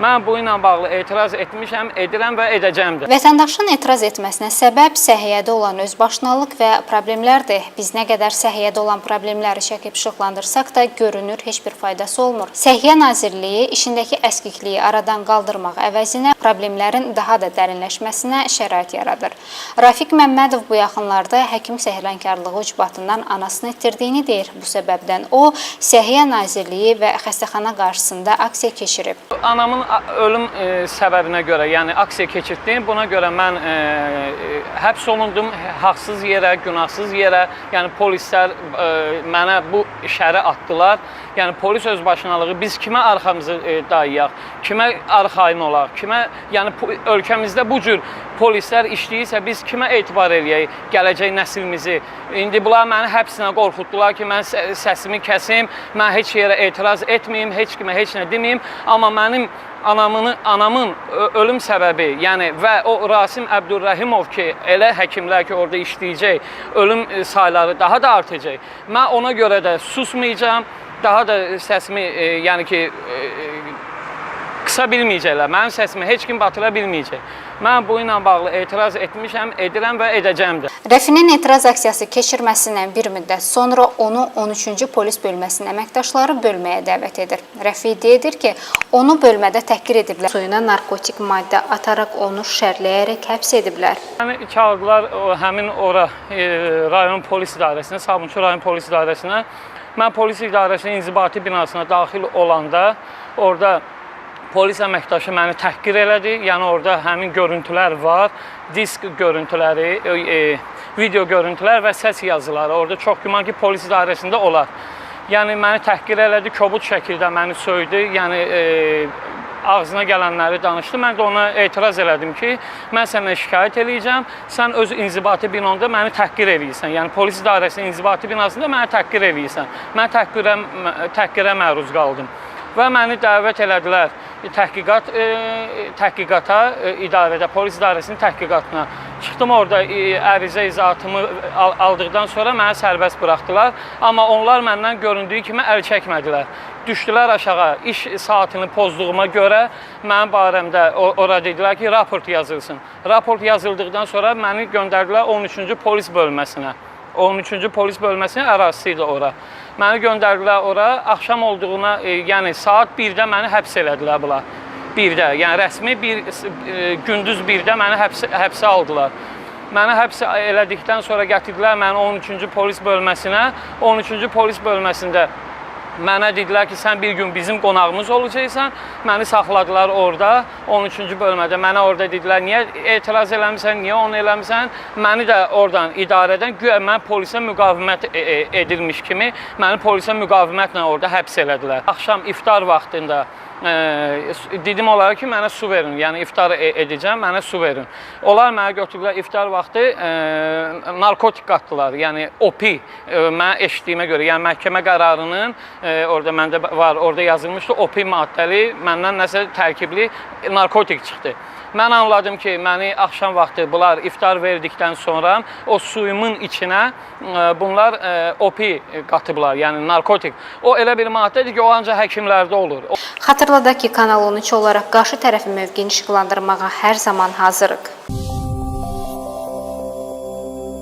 Mən bu ilə bağlı etiraz etmişəm, edirəm və edəcəm də. Vətəndaşın etiraz etməsinə səbəb səhiyyədə olan özbaşınalıq və problemlərdir. Biz nə qədər səhiyyədə olan problemləri çəkib işıqlandırsaq da görünür heç bir faydası olmur. Səhiyyə Nazirliyi işindəki əskikliyi aradan qaldırmaq əvəzinə problemlərin daha da dərinləşməsinə şərait yaradır. Rafiq Məmmədov bu yaxınlarda həkim səhlənkarlığı ucbatından anasını itirdiyini deyir. Bu səbəbdən o Səhiyyə Nazirliyi və xəstəxana qarşısında aksiya keçirib. Anamın ölüm e, səbəbinə görə, yəni aksiya keçirtdim. Buna görə mən e, e, həbs olundum haqsız yerə, günahsız yerə. Yəni polislər e, mənə bu şəri atdılar. Yəni polis özbaşınalığı biz kimə arxamızı e, dayayaq, kimə arxayın olaq, kimə yəni ölkəmizdə bu cür polislər işləyirsə biz kimə etibar eləyək gələcək nəsilimizi. İndi bunlar məni həbslə qorxutdular ki, mən sə- səsimi kəsim, mən heç yerə etiraz etməyim, heç kimə heç nə deməyim, amma mənim anamın anamın ölüm səbəbi, yəni və o Rasim Əbdürrəhimov ki, elə həkimlər ki, orada işləyəcək, ölüm e, sayları daha da artacaq. Mən ona görə də susmayacağam. Daha da səsimi, e, yəni ki, e, qısa bilməyəcəklər. Mənim səsimi heç kim batıra bilməyəcək. Mən bu ilə bağlı etiraz etmişəm, edirəm və edəcəm də. Rəfinin etiraz aksiyası keçirməsindən bir müddət sonra onu 13-cü polis bölməsinin əməkdaşları bölməyə dəvət edir. Rəfi edir ki, onu bölmədə təhqir ediblər. Suyuna narkotik maddə ataraq onu şərləyərək həbs ediblər. Məni çağırdılar o, həmin ora e, rayon polis idarəsinə, Sabunçu rayon polis idarəsinə. Mən polis idarəsinin inzibati binasına daxil olanda orada polis əməkdaşı məni təhqir elədi. Yəni orada həmin görüntülər var, disk görüntüləri, e, e, video görüntülər və səs yazıları. Orada çox güman ki, polis idarəsində olar. Yəni məni təhqir elədi, kobud şəkildə məni söydü. Yəni e, ağzına gələnləri danışdı. Mən də ona etiraz elədim ki, mən səndən şikayət eləyəcəm. Sən öz inzibati binanda məni təhqir eləyirsən. Yəni polis idarəsinin inzibati binasında məni təhqir eləyirsən. Mən təhqirə təhqirə məruz qaldım və məni dəvət elədilər təhqiqat e, təhqiqata e, idarədə polis idarəsinin təhqiqatına. Çıxdım orada e, ərizə izahatımı al aldıqdan sonra məni sərbəst buraxdılar, amma onlar məndən göründüyü kimi əl çəkmədilər. Düşdülər aşağı. İş saatını pozduğuma görə mənim barəmdə ora dedilər ki, raport yazılsın. Raport yazıldıqdan sonra məni göndərdilər 13-cü polis bölməsinə. 13-cü polis bölməsinin ərazisi idi ora. Məni göndərdilər ora. Axşam olduğuna, e, yəni saat 1-də məni həbs elədilər bunlar. 1-də, yəni rəsmi bir e, gündüz 1-də məni həbs həbsə aldılar. Məni həbs elədikdən sonra gətirdilər məni 13-cü polis bölməsinə. 13-cü polis bölməsində Mənə dedilər ki, sən bir gün bizim qonağımız olacaqsan. Məni saxladılar orada, 13-cü bölmədə. Mənə orada dedilər, niyə etiraz eləmisən, niyə onu eləmisən? Məni də oradan idarədən güya mən polisə müqavimət e, e, edilmiş kimi məni polisə müqavimətlə orada həbs elədilər. Axşam iftar vaxtında e, dedim onlara ki, mənə su verin. Yəni iftar e edəcəm, mənə su verin. Onlar mənə götürdülər iftar vaxtı e, narkotik qatdılar. Yəni OPI e, mən eşitdiyimə görə, yəni məhkəmə qərarının e, orada məndə var, orada yazılmışdı OPI maddəli, məndən nəsə tərkibli narkotik çıxdı. Mən anladım ki, məni axşam vaxtı bunlar iftar verdikdən sonra o suyumun içinə bunlar OPI qatıblar, yəni narkotik. O elə bir maddədir ki, o ancaq həkimlərdə olur. Xatırladaq ki, Kanal 13 olaraq qarşı tərəfin mövqeyini işıqlandırmağa hər zaman hazırıq.